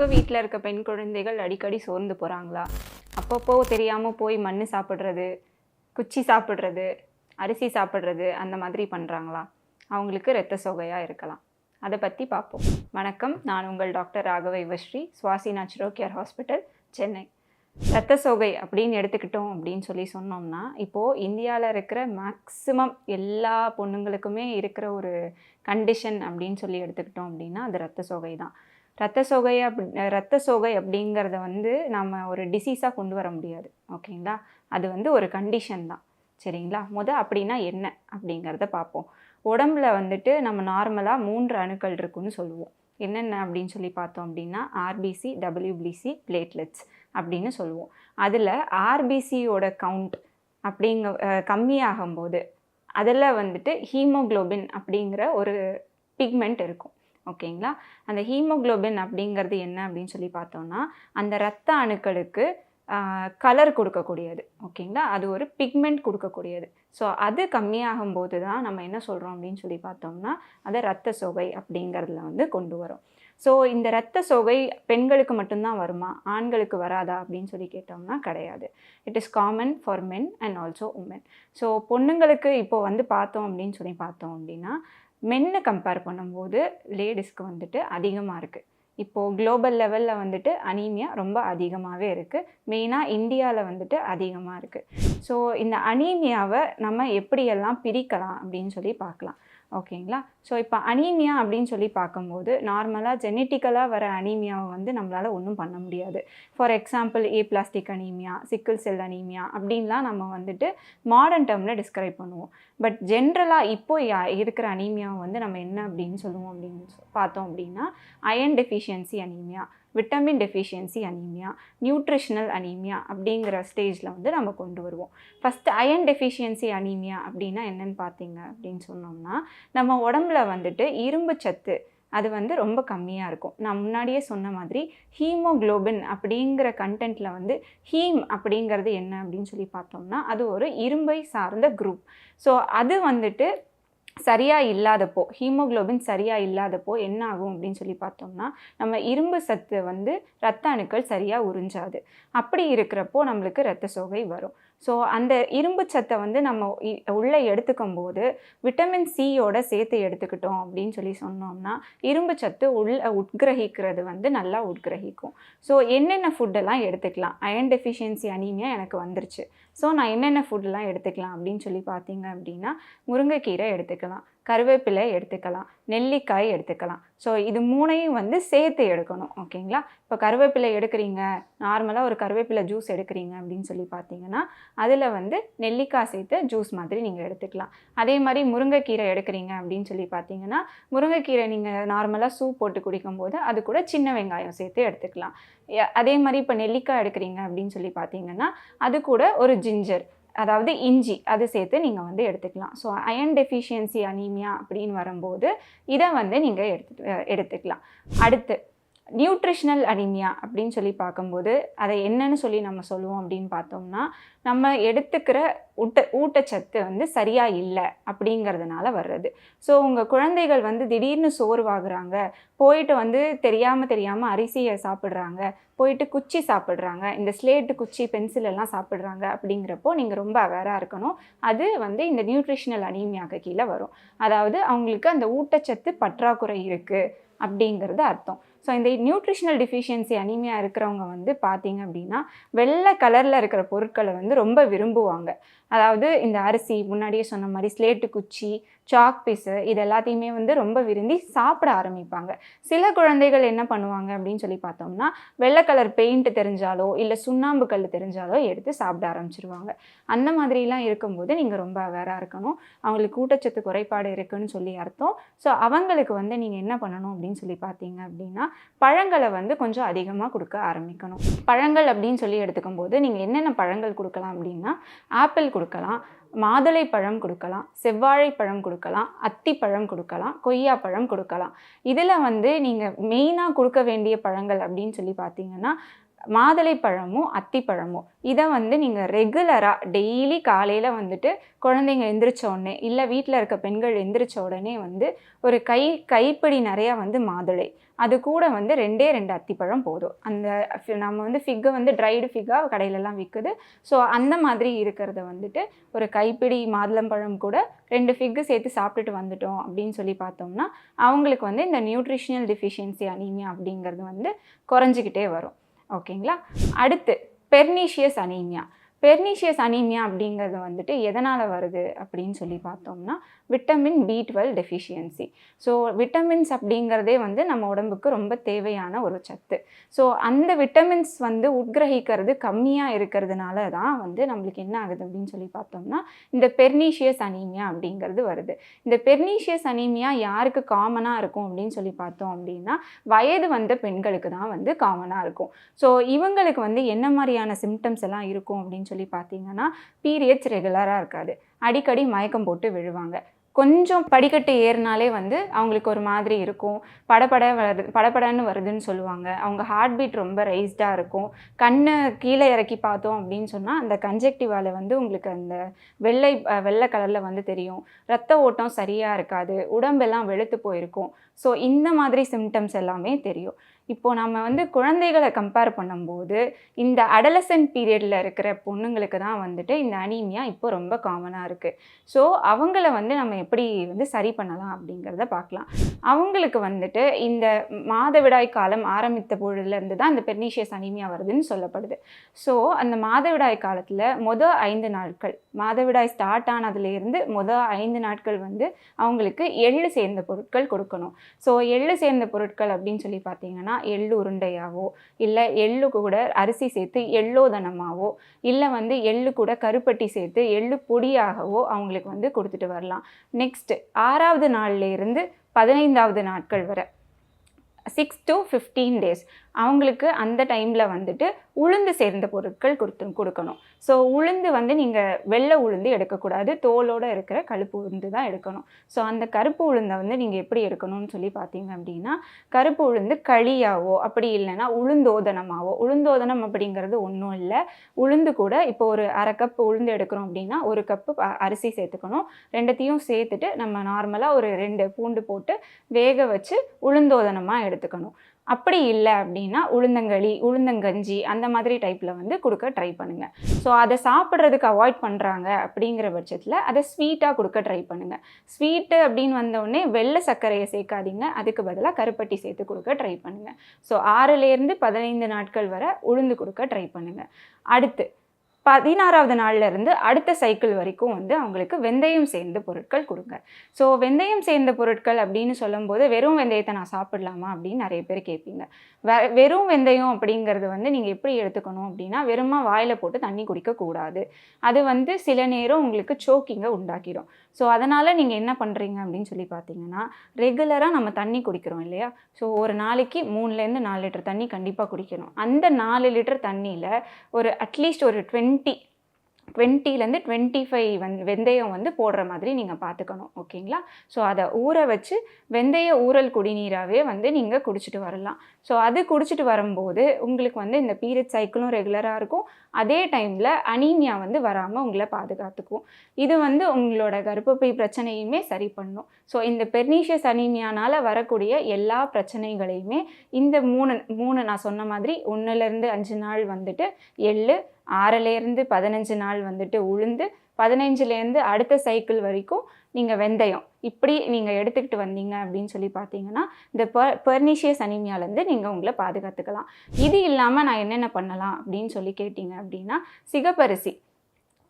உங்கள் வீட்டில் இருக்க பெண் குழந்தைகள் அடிக்கடி சோர்ந்து போகிறாங்களா அப்பப்போ தெரியாமல் போய் மண் சாப்பிட்றது குச்சி சாப்பிட்றது அரிசி சாப்பிட்றது அந்த மாதிரி பண்ணுறாங்களா அவங்களுக்கு இரத்த சோகையாக இருக்கலாம். அதை பற்றி பார்ப்போம் வணக்கம். நான் உங்கள் டாக்டர் ராகவ இவஸ்ரீ சுவாசி நேச்சுரோ கேர் ஹாஸ்பிட்டல் சென்னை. இரத்த சோகை அப்படின்னு எடுத்துக்கிட்டோம் அப்படின்னு சொல்லி சொன்னோம்னா இப்போது இந்தியாவில் இருக்கிற மேக்ஸிமம் எல்லா பொண்ணுங்களுக்குமே இருக்கிற ஒரு கண்டிஷன் அப்படின்னு சொல்லி எடுத்துக்கிட்டோம் அப்படின்னா அது இரத்த சோகை தான் ரத்த சோகை அப்படி ரத்த சோகை அப்படிங்கிறத வந்து நம்ம ஒரு டிசீஸாக கொண்டு வர முடியாது. ஓகேங்களா? அது வந்து ஒரு கண்டிஷன் தான். சரிங்களா? முத அப்படின்னா என்ன அப்படிங்கிறத பார்ப்போம். உடம்புல வந்துட்டு நம்ம நார்மலாக மூன்று அணுக்கள் இருக்குன்னு சொல்லுவோம். என்னென்ன அப்படின்னு சொல்லி பார்த்தோம் அப்படின்னா ஆர்பிசி டபிள்யூபிசி பிளேட்லெட்ஸ் அப்படின்னு சொல்லுவோம். அதில் ஆர்பிசியோட கவுண்ட் அப்படிங்க கம்மியாகும்போது அதில் வந்துட்டு ஹீமோகுளோபின் அப்படிங்கிற ஒரு பிக்மெண்ட் இருக்கும். ஓகேங்களா? அந்த ஹீமோகுளோபின் அப்படிங்கிறது என்ன அப்படின்னு சொல்லி பார்த்தோம்னா அந்த இரத்த அணுக்களுக்கு கலர் கொடுக்கக்கூடியது. ஓகேங்களா? அது ஒரு பிக்மெண்ட் கொடுக்கக்கூடியது. ஸோ அது கம்மியாகும் போது தான் நம்ம என்ன சொல்கிறோம் அப்படின்னு சொல்லி பார்த்தோம்னா அதை ரத்த சோகை அப்படிங்கிறதுல வந்து கொண்டு வரும். ஸோ இந்த இரத்த சோகை பெண்களுக்கு மட்டும்தான் வருமா? ஆண்களுக்கு வராதா அப்படின்னு சொல்லி கேட்டோம்னா கிடையாது. It is common for men and also women so பொண்ணுங்களுக்கு இப்போ வந்து பார்த்தோம் அப்படின்னு சொல்லி பார்த்தோம் அப்படின்னா மென்னு கம்பேர் பண்ணும்போது லேடிஸ்க்கு வந்துட்டு அதிகமாக இருக்குது இப்போது குளோபல் லெவலில் வந்துட்டு அனீமியா ரொம்ப அதிகமாகவே இருக்குது மெயினாக இந்தியாவில் வந்துட்டு அதிகமாக இருக்குது ஸோ இந்த அனீமியாவை நம்ம எப்படியெல்லாம் பிரிக்கலாம் அப்படின்னு சொல்லி பார்க்கலாம். ஓகேங்களா? ஸோ இப்போ அனீமியா அப்படின்னு சொல்லி பார்க்கும்போது நார்மலாக ஜெனட்டிக்கலாக வர அனீமியாவை வந்து நம்மளால் ஒன்றும் பண்ண முடியாது. For example aplastic anaemia sickle cell anaemia அப்படின்லாம் நம்ம வந்துட்டு மாடர்ன் டேர்மில் டிஸ்கிரைப் பண்ணுவோம். பட் ஜென்ரலாக இப்போ இருக்கிற அனீமியாவை வந்து நம்ம என்ன அப்படின்னு சொல்லுவோம் அப்படின்னு சொ- பார்த்தோம் அப்படின்னா iron deficiency anaemia vitamin deficiency anaemia nutritional anaemia அப்படிங்கிற ஸ்டேஜில் வந்து நம்ம கொண்டு வருவோம். ஃபஸ்ட்டு அயன் டெஃபிஷியன்சி அனீமியா அப்படின்னா என்னன்னு பார்த்தீங்க அப்படின்னு சொன்னோம்னா நம்ம உடம்புல வந்துட்டு இரும்பு சத்து அது வந்து ரொம்ப கம்மியாக இருக்கும். நான் முன்னாடியே சொன்ன மாதிரி ஹீமோகுளோபின் அப்படிங்கிற கண்டென்ட்டில் வந்து ஹீம் அப்படிங்கிறது என்ன அப்படின்னு சொல்லி பார்த்தோம்னா அது ஒரு இரும்பை சார்ந்த குரூப் ஸோ அது வந்துட்டு சரியாக இல்லாதப்போ ஹீமோகுளோபின் சரியாக இல்லாதப்போ என்ன ஆகும் அப்படின்னு சொல்லி பார்த்தோம்னா நம்ம இரும்பு சத்து வந்து ரத்த அணுக்கள் சரியாக உறிஞ்சாது. அப்படி இருக்கிறப்போ நம்மளுக்கு ரத்த சோகை வரும். ஸோ அந்த இரும்பு சத்தை வந்து நம்ம உள்ளே எடுத்துக்கும் போது விட்டமின் சியோட சேர்த்து எடுத்துக்கிட்டோம் அப்படின்னு சொல்லி சொன்னோம்னா இரும்பு சத்து உள்ள உட்கிரகிக்கிறது வந்து நல்லா உட்கிரகிக்கும். ஸோ என்னென்ன ஃபுட்டெல்லாம் எடுத்துக்கலாம்? அயன் டெஃபிஷியன்சி அனீமியா எனக்கு வந்துருச்சு. ஸோ நான் என்னென்ன ஃபுட்டெல்லாம் எடுத்துக்கலாம் அப்படின்னு சொல்லி பார்த்தீங்க அப்படின்னா முருங்கைக்கீரை எடுத்துக்கலாம். கருவேப்பிலை எடுத்துக்கலாம் நெல்லிக்காய் எடுத்துக்கலாம். ஸோ இது மூணையும் வந்து சேர்த்து எடுக்கணும் ஓகேங்களா இப்போ கருவேப்பிலை எடுக்கிறீங்க நார்மலாக ஒரு கருவேப்பிலை ஜூஸ் எடுக்கிறீங்க அப்படின்னு சொல்லி பார்த்தீங்கன்னா அதில் வந்து நெல்லிக்காய் சேர்த்து ஜூஸ் மாதிரி நீங்கள் எடுத்துக்கலாம். அதே மாதிரி முருங்கைக்கீரை எடுக்கிறீங்க அப்படின்னு சொல்லி பார்த்தீங்கன்னா முருங்கைக்கீரை நீங்கள் நார்மலாக சூப் போட்டு குடிக்கும்போது அது கூட சின்ன வெங்காயம் சேர்த்து எடுத்துக்கலாம். அதே மாதிரி இப்போ நெல்லிக்காய் எடுக்கிறீங்க அப்படின்னு சொல்லி பார்த்தீங்கன்னா அது கூட ஒரு ஜிஞ்சர் அதாவது இஞ்சி அது சேர்த்து நீங்கள் வந்து எடுத்துக்கலாம். ஸோ அயன் டெஃபிஷியன்சி அனீமியா அப்படின்னு வரும்போது இதை வந்து நீங்கள் எடுத்து எடுத்துக்கலாம். அடுத்து நியூட்ரிஷனல் அனிமியா அப்படின்னு சொல்லி பார்க்கும்போது அதை என்னன்னு சொல்லி நம்ம சொல்லுவோம் அப்படின்னு பார்த்தோம்னா நம்ம எடுத்துக்கிற ஊட்ட ஊட்டச்சத்து வந்து சரியாக இல்லை அப்படிங்கிறதுனால வர்றது. ஸோ உங்கள் குழந்தைகள் வந்து திடீர்னு சோர்வாகுறாங்க போயிட்டு வந்து தெரியாமல் தெரியாமல் அரிசியை சாப்பிட்றாங்க போயிட்டு குச்சி சாப்பிட்றாங்க இந்த ஸ்லேட்டு குச்சி பென்சில் எல்லாம் சாப்பிட்றாங்க அப்படிங்கிறப்போ நீங்கள் ரொம்ப அவேராக இருக்கணும். அது வந்து இந்த நியூட்ரிஷனல் அனீமியாக்கு கீழே வரும். அதாவது அவங்களுக்கு அந்த ஊட்டச்சத்து பற்றாக்குறை இருக்குது அப்படிங்கிறது அர்த்தம். ஸோ இந்த நியூட்ரிஷனல் டிஃபிஷியன்சி அனீமியா இருக்கிறவங்க வந்து பார்த்தீங்க அப்படின்னா வெள்ளை கலரில் இருக்கிற பொருட்களை வந்து ரொம்ப விரும்புவாங்க. அதாவது இந்த அரிசி முன்னாடியே சொன்ன மாதிரி ஸ்லேட்டு குச்சி சாக் பீஸு இது எல்லாத்தையுமே வந்து ரொம்ப விரும்பி சாப்பிட ஆரம்பிப்பாங்க. சில குழந்தைகள் என்ன பண்ணுவாங்க அப்படின்னு சொல்லி பார்த்தோம்னா வெள்ளை கலர் பெயிண்ட் தெரிஞ்சாலோ இல்லை சுண்ணாம்பு கல் தெரிஞ்சாலோ எடுத்து சாப்பிட ஆரம்பிச்சிருவாங்க. அந்த மாதிரிலாம் இருக்கும்போது நீங்கள் ரொம்ப அவேராக இருக்கணும். அவங்களுக்கு ஊட்டச்சத்து குறைபாடு இருக்குன்னு சொல்லி அர்த்தம். ஸோ அவங்களுக்கு வந்து நீங்கள் என்ன பண்ணணும் அப்படின்னு சொல்லி பார்த்தீங்க அப்படின்னா பழங்களை வந்து கொஞ்சம் அதிகமாக கொடுக்க ஆரம்பிக்கணும். பழங்கள் அப்படின்னு சொல்லி எடுத்துக்கும் போது நீங்கள் என்னென்ன பழங்கள் கொடுக்கலாம் அப்படின்னா ஆப்பிள் கொடுக்கலாம் மாதுளை பழம் கொடுக்கலாம் செவ்வாழை பழம் கொடுக்கலாம் அத்திப்பழம் கொடுக்கலாம் கொய்யாப்பழம் கொடுக்கலாம். இதில் வந்து நீங்கள் மெயினாக கொடுக்க வேண்டிய பழங்கள் அப்படின்னு சொல்லி பார்த்தீங்கன்னா மாதுளை பழமும் அத்திப்பழமும் இதை வந்து நீங்கள் ரெகுலராக டெய்லி காலையில் வந்துட்டு குழந்தைங்க எந்திரிச்ச உடனே இல்லை வீட்டில் இருக்க பெண்கள் எந்திரிச்ச உடனே வந்து ஒரு கை கைப்பிடி நிறையா வந்து மாதுளை. அது கூட வந்து ரெண்டே ரெண்டு அத்திப்பழம் போதும். அந்த நம்ம வந்து ஃபிக்கை வந்து ட்ரைடு ஃபிக்காக கடையிலலாம் விற்குது ஸோ அந்த மாதிரி இருக்கிறத வந்துட்டு ஒரு கைப்பிடி மாதுளம்பழம் கூட ரெண்டு ஃபிக்கு சேர்த்து சாப்பிட்டுட்டு வந்துட்டோம் அப்படின்னு சொல்லி பார்த்தோம்னா அவங்களுக்கு வந்து இந்த நியூட்ரிஷனல் டிஃபிஷியன்சி அனீமியா அப்படிங்கிறது வந்து குறைஞ்சிக்கிட்டே வரும். ஓகேங்களா? அடுத்து பெர்னீஷியஸ் அனீமியா பெர்னீஷியஸ் அனீமியா அப்படிங்கிறது வந்துட்டு எதனால் வருது அப்படின்னு சொல்லி பார்த்தோம்னா vitamin B twelve deficiency so vitamins அப்படிங்கிறதே வந்து நம்ம உடம்புக்கு ரொம்ப தேவையான ஒரு சத்து. ஸோ அந்த விட்டமின்ஸ் வந்து உட்கிரகிக்கிறது கம்மியாக இருக்கிறதுனால தான் வந்து நம்மளுக்கு என்ன ஆகுது அப்படின்னு சொல்லி பார்த்தோம்னா இந்த பெர்னீஷியஸ் அனீமியா அப்படிங்கிறது வருது. இந்த பெர்னீஷியஸ் அனீமியா யாருக்கு காமனாக இருக்கும் அப்படின்னு சொல்லி பார்த்தோம் அப்படின்னா வயது வந்த பெண்களுக்கு தான் வந்து காமனாக இருக்கும். ஸோ இவங்களுக்கு வந்து என்ன மாதிரியான சிம்டம்ஸ் எல்லாம் இருக்கும் அப்படின்னு சொல்லி பார்த்தீங்கன்னா பீரியட்ஸ் ரெகுலராக இருக்காது. அடிக்கடி மயக்கம் போட்டு விழுவாங்க. கொஞ்சம் படிக்கட்டு ஏறினாலே வந்து அவங்களுக்கு ஒரு மாதிரி இருக்கும். படபட வருது படபடன்னு வருதுன்னு சொல்லுவாங்க. அவங்க ஹார்ட் பீட் ரொம்ப ரைஸ்டாக இருக்கும். கண்ணை கீழே இறக்கி பார்த்தோம் அப்படின்னு சொன்னால் அந்த கன்ஜெக்டிவால வந்து உங்களுக்கு அந்த வெள்ளை வெள்ளை கலரில் வந்து தெரியும். ரத்த ஓட்டம் சரியாக இருக்காது. உடம்பெல்லாம் வெளுத்து போயிருக்கும். ஸோ இந்த மாதிரி சிம்டம்ஸ் எல்லாமே தெரியும். இப்போ நம்ம வந்து குழந்தைகளை கம்பேர் பண்ணும்போது இந்த அடலசன்ட் பீரியடில் இருக்கிற பொண்ணுங்களுக்கு தான் வந்துட்டு இந்த அனீமியா இப்போ ரொம்ப காமனாக இருக்குது ஸோ அவங்கள வந்து நம்ம எப்படி வந்து சரி பண்ணலாம் அப்படிங்கிறத பார்க்கலாம். அவங்களுக்கு வந்துட்டு இந்த மாதவிடாய் காலம் ஆரம்பித்த பொழுதுலேருந்து தான் இந்த பெர்னீஷியஸ் அனீமியா வருதுன்னு சொல்லப்படுது. ஸோ அந்த மாதவிடாய் காலத்தில் மொதல் ஐந்து நாட்கள் மாதவிடாய் ஸ்டார்ட் ஆனதுலேருந்து மொதல் ஐந்து நாட்கள் வந்து அவங்களுக்கு எள்ளு சேர்ந்த பொருட்கள் கொடுக்கணும். ஸோ எள்ளு சேர்ந்த பொருட்கள் அப்படின்னு சொல்லி பார்த்தீங்கன்னா எள்ளு உருண்டையாவோ இல்லை எள்ளு கூட அரிசி சேர்த்து எள்ளோதனமாவோ இல்லை வந்து எள்ளு கூட கருப்பட்டி சேர்த்து எள்ளு பொடியாகவோ அவங்களுக்கு வந்து கொடுத்துட்டு வரலாம். நெக்ஸ்ட்டு ஆறாவது நாள்லேருந்து பதினைந்தாவது நாட்கள் வரை சிக்ஸ் டு ஃபிஃப்டீன் டேஸ் அவங்களுக்கு அந்த டைமில் வந்துட்டு உளுந்து சேர்ந்த பொருட்கள் கொடுத்து கொடுக்கணும். ஸோ உளுந்து வந்து நீங்கள் வெள்ளை உளுந்து எடுக்கக்கூடாது. தோலோடு இருக்கிற கருப்பு உளுந்து தான் எடுக்கணும். ஸோ அந்த கருப்பு உளுந்தை வந்து நீங்கள் எப்படி எடுக்கணும்னு சொல்லி பார்த்தீங்க அப்படின்னா கருப்பு உளுந்து களியாவோ அப்படி இல்லைன்னா உளுந்தோதனமாவோ. உளுந்தோதனம் அப்படிங்கிறது ஒன்றும் இல்லை. உளுந்து கூட இப்போ ஒரு அரை கப் உளுந்து எடுக்கிறோம் அப்படின்னா ஒரு கப்பு அரிசி சேர்த்துக்கணும். ரெண்டத்தையும் சேர்த்துட்டு நம்ம நார்மலாக ஒரு ரெண்டு பூண்டு போட்டு வேக வச்சு உளுந்தோதனமாக எடுத்துக்கணும். அப்படி இல்லை அப்படின்னா உளுந்தங்களி உளுந்தங்கஞ்சி அந்த மாதிரி டைப்பில் வந்து கொடுக்க ட்ரை பண்ணுங்கள் ஸோ அதை சாப்பிட்றதுக்கு அவாய்ட் பண்ணுறாங்க அப்படிங்கிற பட்சத்தில் அதை ஸ்வீட்டாக கொடுக்க ட்ரை பண்ணுங்கள் ஸ்வீட்டு அப்படின்னு வந்தோடனே வெள்ளை சர்க்கரையை சேர்க்காதீங்க. அதுக்கு பதிலாக கருப்பட்டி சேர்த்து கொடுக்க ட்ரை பண்ணுங்கள் ஸோ ஆறுலேருந்து பதினைந்து நாட்கள் வரை உளுந்து கொடுக்க ட்ரை பண்ணுங்கள் அடுத்து பதினாறாவது நாள்லேருந்து அடுத்த சைக்கிள் வரைக்கும் வந்து அவங்களுக்கு வெந்தயம் சேர்ந்த பொருட்கள் கொடுங்க. ஸோ வெந்தயம் சேர்ந்த பொருட்கள் அப்படின்னு சொல்லும்போது வெறும் வெந்தயத்தை நான் சாப்பிடலாமா அப்படின்னு நிறைய பேர் கேட்பீங்க. வெ வெறும் வெந்தயம் அப்படிங்கிறது வந்து நீங்கள் எப்படி எடுத்துக்கணும் அப்படின்னா வெறுமா வாயில் போட்டு தண்ணி குடிக்கக்கூடாது அது வந்து சில நேரம் உங்களுக்கு சோக்கிங்கை உண்டாக்கிடும். ஸோ அதனால் நீங்கள் என்ன பண்ணுறீங்க அப்படின்னு சொல்லி பார்த்தீங்கன்னா ரெகுலராக நம்ம தண்ணி குடிக்கிறோம் இல்லையா? ஸோ ஒரு நாளைக்கு மூணுலேருந்து நாலு லிட்டர் தண்ணி கண்டிப்பாக குடிக்கணும். அந்த நாலு லிட்டர் தண்ணியில் ஒரு அட்லீஸ்ட் ஒரு டுவெண்ட்டி டுவெண்ட்டி. டுவெண்ட்டிலேருந்து டுவெண்ட்டி ஃபைவ் வந் வெந்தயம் வந்து போடுற மாதிரி நீங்கள் பார்த்துக்கணும் ஓகேங்களா? ஸோ அதை ஊற வச்சு வெந்தய ஊறல் குடிநீராகவே வந்து நீங்கள் குடிச்சிட்டு வரலாம். ஸோ அது குடிச்சிட்டு வரும்போது உங்களுக்கு வந்து இந்த பீரியட் சைக்கிளும் ரெகுலராக இருக்கும். அதே டைமில் அனீமியா வந்து வராமல் உங்களை பாதுகாத்துக்கும். இது வந்து உங்களோட கர்ப்பப்பை பிரச்சனையுமே சரி பண்ணும். ஸோ இந்த பெர்னீஷியஸ் அனீமியானால் வரக்கூடிய எல்லா பிரச்சனைகளையுமே இந்த மூணு மூணு நான் சொன்ன மாதிரி ஒன்றுலேருந்து அஞ்சு நாள் வந்துட்டு எள்ளு ஆறிலேருந்து பதினஞ்சு நாள் வந்துட்டு உளுந்து பதினஞ்சுலேருந்து அடுத்த சைக்கிள் வரைக்கும் நீங்கள் வெந்தயம். இப்படி நீங்கள் எடுத்துக்கிட்டு வந்தீங்க அப்படின்னு சொல்லி பார்த்தீங்கன்னா இந்த பெர் பெர்னிஷியஸ் அனிமியாலேருந்து நீங்கள் உங்களை பாதுகாத்துக்கலாம். இது இல்லாமல் நான் என்னென்ன பண்ணலாம் அப்படின்னு சொல்லி கேட்டிங்க அப்படின்னா சிகப்பரிசி.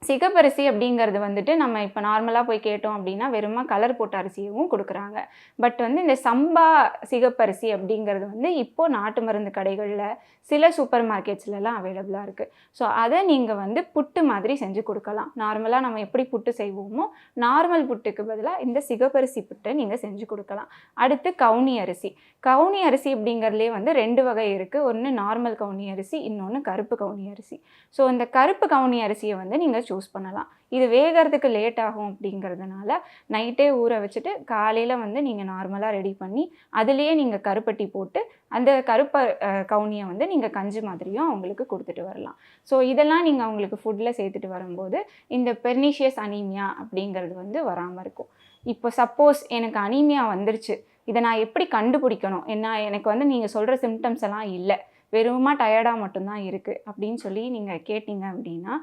சிகப்பரிசி அப்படிங்கிறது வந்துட்டு நம்ம இப்போ நார்மலாக போய் கேட்டோம் அப்படின்னா வெறுமா கலர் போட்ட அரிசியவும் கொடுக்குறாங்க. பட் வந்து இந்த சம்பா சிகப்பரிசி அப்படிங்கிறது வந்து இப்போது நாட்டு மருந்து கடைகளில் சில சூப்பர் மார்க்கெட்ஸ்லலாம் அவைலபிளாக இருக்குது ஸோ அதை நீங்கள் வந்து புட்டு மாதிரி செஞ்சு கொடுக்கலாம். நார்மலாக நம்ம எப்படி புட்டு செய்வோமோ நார்மல் புட்டுக்கு பதிலாக இந்த சிகப்பரிசி புட்டை நீங்கள் செஞ்சு கொடுக்கலாம். அடுத்து கவுனி அரிசி. கவுனி அரிசி அப்படிங்கிறதுலே வந்து ரெண்டு வகை இருக்குது ஒன்று நார்மல் கவுனி அரிசி இன்னொன்று கருப்பு கவுனி அரிசி. ஸோ இந்த கருப்பு கவுனி அரிசியை வந்து நீங்கள் சூஸ் பண்ணலாம். இது வேகிறதுக்கு லேட் ஆகும் அப்படிங்கிறதுனால நைட்டே ஊற வச்சுட்டு காலையில் வந்து நீங்கள் நார்மலாக ரெடி பண்ணி அதுலேயே நீங்கள் கருப்பட்டி போட்டு அந்த கருப்ப கவுனியை வந்து நீங்கள் கஞ்சி மாதிரியும் அவங்களுக்கு கொடுத்துட்டு வரலாம். ஸோ இதெல்லாம் நீங்கள் அவங்களுக்கு ஃபுட்டில் சேர்த்துட்டு வரும்போது இந்த பெர்னிஷியஸ் அனீமியா அப்படிங்கிறது வந்து வராமல் இருக்கும். இப்போ சப்போஸ் எனக்கு அனீமியா வந்துருச்சு. இதை நான் எப்படி கண்டுபிடிக்கணும்? என்ன எனக்கு வந்து நீங்கள் சொல்கிற சிம்டம்ஸ் எல்லாம் இல்லை. வெறுமா டயர்டாக மட்டும்தான் இருக்குது அப்படின்னு சொல்லி நீங்கள் கேட்டிங்க அப்படின்னா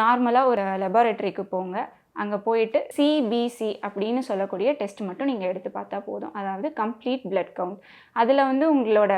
நார்மலாக ஒரு லெபார்ட்டரிக்கு போங்க. அங்கே போயிட்டு சிபிசி அப்படின்னு சொல்லக்கூடிய டெஸ்ட் மட்டும் நீங்கள் எடுத்து பார்த்தா போதும். அதாவது கம்ப்ளீட் பிளட் கவுண்ட் அதில் வந்து உங்களோட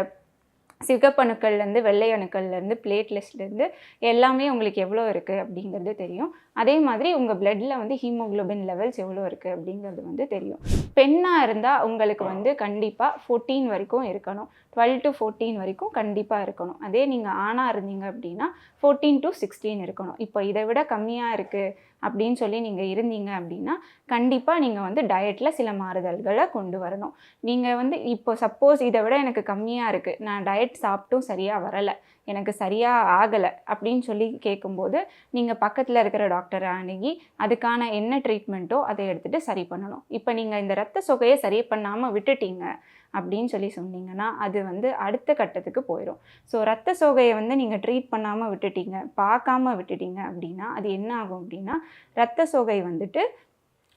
சிகப்பணுக்கள்லேருந்து வெள்ளை அணுக்கள்லேருந்து பிளேட்லெஸ்லேருந்து எல்லாமே உங்களுக்கு எவ்வளோ இருக்குது அப்படிங்கிறது தெரியும். அதே மாதிரி உங்கள் பிளட்டில் வந்து ஹீமோகுளோபின் லெவல்ஸ் எவ்வளோ இருக்குது அப்படிங்கிறது வந்து தெரியும். பெண்ணாக இருந்தால் உங்களுக்கு வந்து கண்டிப்பாக ஃபோர்டீன் வரைக்கும் இருக்கணும். டுவெல் டு ஃபோர்டீன் வரைக்கும் கண்டிப்பாக இருக்கணும். அதே நீங்கள் ஆணாக இருந்தீங்க அப்படின்னா ஃபோர்டீன் டு சிக்ஸ்டீன் இருக்கணும். இப்போ இதை விட கம்மியாக இருக்குது அப்படின்னு சொல்லி நீங்கள் இருந்தீங்க அப்படின்னா கண்டிப்பாக நீங்கள் வந்து டயட்டில் சில மாறுதல்களை கொண்டு வரணும். நீங்கள் வந்து இப்போ சப்போஸ் இதை விட எனக்கு கம்மியாக இருக்குது நான் டயட் சாப்பிட்டும் சரியாக வரலை. எனக்கு சரியாக ஆகலை அப்படின்னு சொல்லி கேட்கும்போது நீங்கள் பக்கத்தில் இருக்கிற டாக்டர் டாக்டரை அணுகி அதுக்கான என்ன ட்ரீட்மெண்ட்டோ அதை எடுத்துகிட்டு சரி பண்ணணும். இப்போ நீங்கள் இந்த ரத்த சொகையை சரி பண்ணாமல் விட்டுட்டீங்க அப்படின்னு சொல்லி சொன்னீங்கன்னா அது வந்து அடுத்த கட்டத்துக்கு போயிடும் ஸோ ரத்த சோகையை வந்து நீங்கள் ட்ரீட் பண்ணாமல் விட்டுட்டீங்க பார்க்காம விட்டுட்டீங்க அப்படின்னா அது என்ன ஆகும் அப்படின்னா ரத்த சோகை வந்துட்டு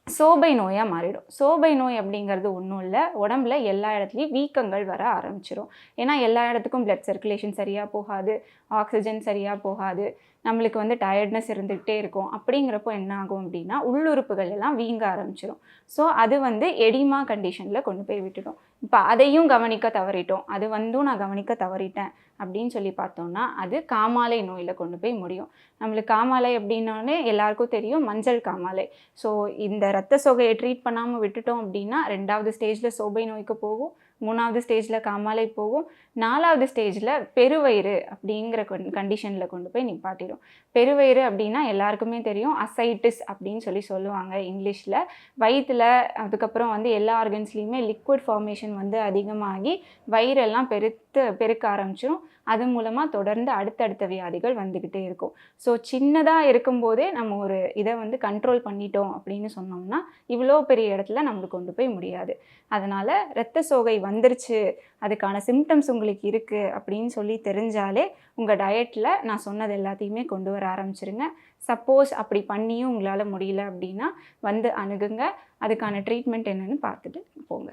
சோபை நோயாக மாறிடும். சோபை நோய் அப்படிங்கிறது ஒன்றும் இல்லை உடம்புல எல்லா இடத்துலையும் வீக்கங்கள் வர ஆரம்பிச்சிடும் ஏன்னா எல்லா இடத்துக்கும் பிளட் சர்க்குலேஷன் சரியாக போகாது ஆக்சிஜன் சரியாக போகாது. நம்மளுக்கு வந்து டயர்ட்னஸ் இருந்துக்கிட்டே இருக்கும். அப்படிங்கிறப்போ என்ன ஆகும் அப்படின்னா உள்ளுறுப்புகள் எல்லாம் வீங்க ஆரம்பிச்சிடும் ஸோ அது வந்து எடிமா கண்டிஷனில் கொண்டு போய் விட்டுடும். இப்போ அதையும் கவனிக்க தவறிட்டோம். அது வந்தும் நான் கவனிக்க தவறிட்டேன் அப்படின்னு சொல்லி பார்த்தோம்னா அது காமாலை நோயில் கொண்டு போய் முடியும். நம்மளுக்கு காமாலை அப்படின்னோடனே எல்லாருக்கும் தெரியும் மஞ்சள் காமாலை. ஸோ இந்த ரத்த சோகையை ட்ரீட் பண்ணாமல் விட்டுட்டோம் அப்படின்னா ரெண்டாவது ஸ்டேஜில் சோபை நோய்க்கு போகும். மூணாவது ஸ்டேஜில் காமாலை போகும். நாலாவது ஸ்டேஜில் பெருவயிறு அப்படிங்கிற கண்டிஷனில் கொண்டு போய் நிப்பாட்டிடும் பெருவயிறு அப்படின்னா எல்லாருக்குமே தெரியும். அசைட்டிஸ் அப்படின்னு சொல்லி சொல்லுவாங்க இங்கிலீஷில் வயிற்றில் அதுக்கப்புறம் வந்து எல்லா ஆர்கன்ஸ்லேயுமே லிக்விட் ஃபார்மேஷன் வந்து அதிகமாகி வயிறெல்லாம் பெருத்து பெருக்க ஆரம்பிச்சிடும் அது மூலமாக தொடர்ந்து அடுத்தடுத்த வியாதிகள் வந்துக்கிட்டே இருக்கும். ஸோ சின்னதாக இருக்கும்போதே நம்ம ஒரு இதை வந்து கண்ட்ரோல் பண்ணிட்டோம் அப்படின்னு சொன்னோம்னா இவ்வளோ பெரிய இடத்துல நம்மளுக்கு கொண்டு போய் முடியாது. அதனால் இரத்த சோகை வந்துருச்சு அதுக்கான சிம்டம்ஸ் உங்களுக்கு இருக்குது அப்படின்னு சொல்லி தெரிஞ்சாலே உங்கள் டயட்டில் நான் சொன்னது எல்லாத்தையுமே கொண்டு வர ஆரம்பிச்சிருங்க. சப்போஸ் அப்படி பண்ணியும் உங்களால் முடியல அப்படின்னா வந்து அணுகுங்க. அதுக்கான ட்ரீட்மெண்ட் என்னன்னு பார்த்துட்டு போங்க.